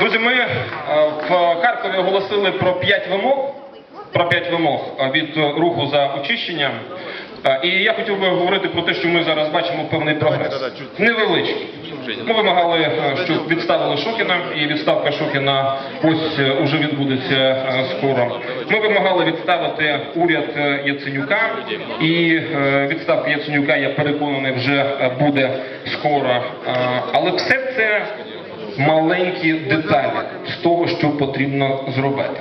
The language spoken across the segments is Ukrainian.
Друзі, ми е, в Харкові оголосили про п'ять вимог, про п'ять вимог е, від руху за очищення. Е, І я хотів би говорити про те, що ми зараз бачимо певний прогрес. Невеличкий. Ми вимагали, щоб відставили Шокіна, і відставка Шокіна ось уже відбудеться скоро. Ми вимагали відставити уряд Яценюка, і відставка Яценюка, я переконаний, вже буде скоро. Але все це маленькі деталі з того, що потрібно зробити.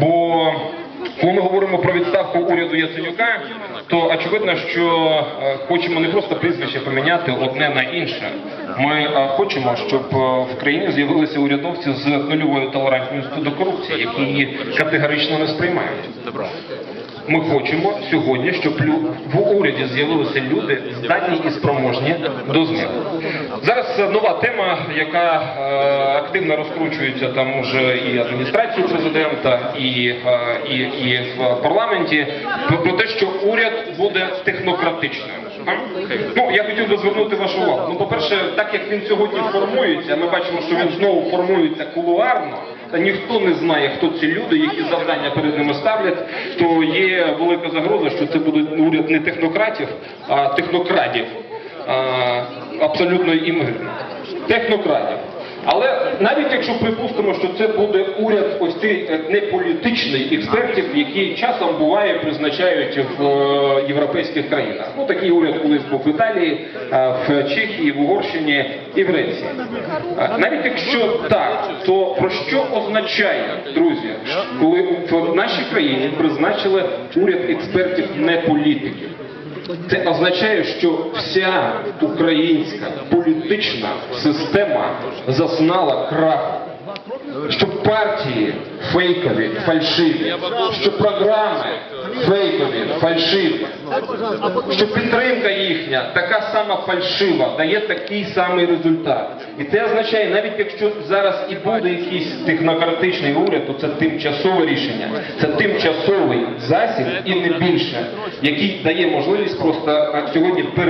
Бо коли ми говоримо про відставку уряду Яценюка, то очевидно, що е, хочемо не просто прізвище поміняти одне на інше. Ми е, хочемо, щоб е, в країні з'явилися урядовці з нульовою толерантністю до корупції, які її категорично не сприймають. Ми хочемо сьогодні, щоб в уряді з'явилися люди здатні і спроможні до змін. Зараз нова тема, яка е, активно розкручується там уже і адміністрацію президента, і, е, і, і в парламенті, про те, що уряд буде технократичним. Ну, я хотів би звернути вашу увагу. Ну, по-перше, так як він сьогодні формується, ми бачимо, що він знову формується кулуарно. Та ніхто не знає, хто ці люди, які завдання перед ними ставлять, то є велика загроза, що це буде уряд не технократів, а технокрадів. А, абсолютно імовірно. Технократів. Навіть якщо припустимо, що це буде уряд ось цей е, не політичний експертів, які часом буває призначають в е, європейських країнах. Ну такий уряд колись був в Італії, е, в Чехії, в Угорщині і в Греції. Навіть якщо так, то про що означає, друзі, коли в нашій країні призначили уряд експертів не політиків? Це означає, що вся українська політична система зазнала краху. Що партії фейкові, фальшиві, що програми фейкові, фальшиві, що підтримка їхня така сама фальшива, дає такий самий результат. І це означає, навіть якщо зараз і буде якийсь технократичний уряд, то це тимчасове рішення, це тимчасовий засіб і не більше, який дає можливість просто сьогодні пере